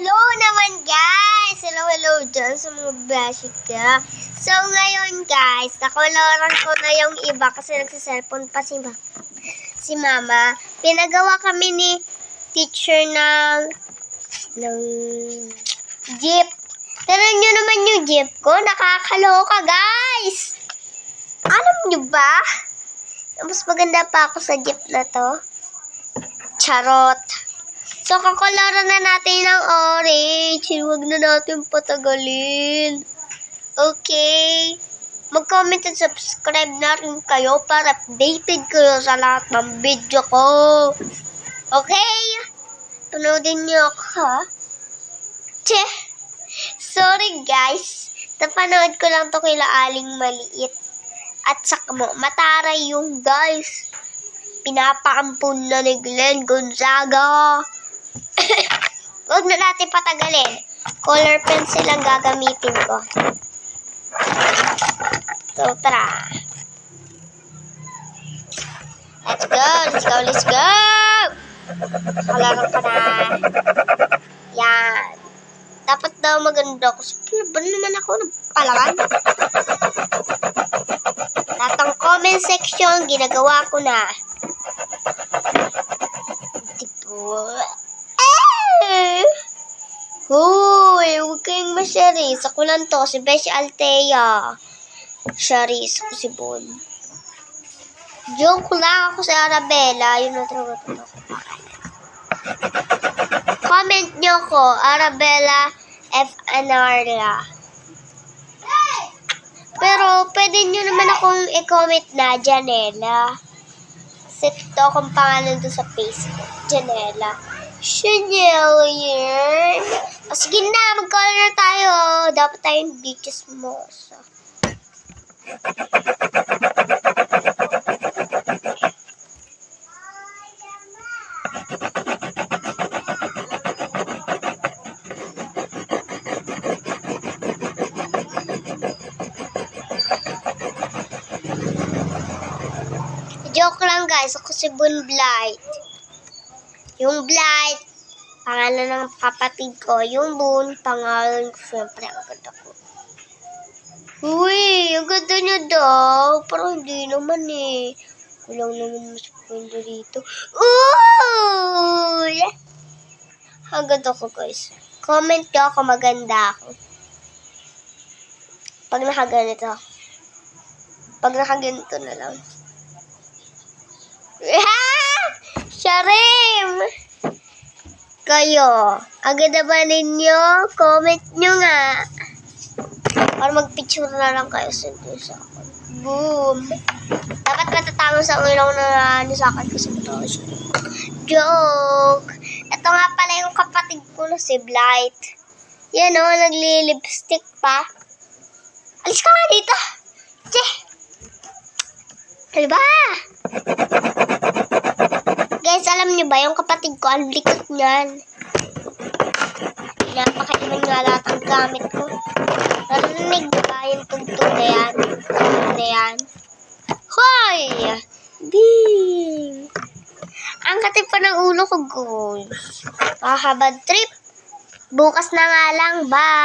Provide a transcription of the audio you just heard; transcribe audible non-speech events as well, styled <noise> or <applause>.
Hello naman guys! Hello, hello dyan sa mga beshi ka. So ngayon guys, nakoloran ko na yung iba kasi nagsiselfone pa si, ma si mama. Pinagawa kami ni teacher ng ng jeep. Tignan nyo naman yung jeep ko. Nakakaloka guys! Alam nyo ba? Mas maganda pa ako sa jeep na to. Charot. So, kakalaran na natin ng orange. Huwag na natin patagalin. Okay. Mag-comment at subscribe na rin kayo para updated kayo sa lahat ng video ko. Okay? Panoodin niyo ako, ha? Che! Sorry, guys. Napanood ko lang to kila Aling Maliit. At saka mo, mataray yung guys. Pinapaampun na ni Glenn Gonzaga. <laughs> Huwag na natin patagalin. Color pencil ang gagamitin ko. So, tara. Let's go, let's go, let's go! Kalaro ka na. Yan. Dapat daw maganda ako. Sa pinaban naman ako ng palakan. Lahat ng comment section, ginagawa ko na. Masyaris. Ako lang to, si Beshi Altea. Sharis ko si Bon. Joke lang ako si Arabella. Yun na talaga to. Comment nyo ko, Arabella F. Anarla. Pero, pwede nyo naman akong i-comment na Janela. Kasi ito akong pangalan doon sa Facebook. Janela. Chanel yan. O sige na, mag-color tayo. Dapat tayong di chismosa. Joke lang guys, ako si Boon Blight. Yung Blight, pangalan ng kapatid ko. Yung Boon, pangalan ko syempre ang ganda ko. Uy, ang ganda niya daw. Pero hindi naman eh. Walang naman mas pwede dito. Uy! Ang ganda ko guys. Comment nyo ako maganda ako. Pag nakaganito. Pag nakaganito na lang. <laughs> Sharim! Kayo, agad ba ninyo? Comment nyo nga. Para mag-picture na lang kayo sa sa akin. Boom! Dapat matatama sa ilaw na ano sa akin kasi ito. Joke! Ito nga pala yung kapatid ko na si Blight. Yan o, nagli-lipstick pa. Alis ka nga dito! Che! Ano ba? Niyo ba, yung kapatid ko, ang likot niyan. Pinapakaiman nga lahat ang gamit ko. Narinig niyo ba yung tugtog na yan? Tugtog na yan? Hoy! Bing! Ang katip pa ng ulo ko, guys. Mahabad trip. Bukas na nga lang, bye!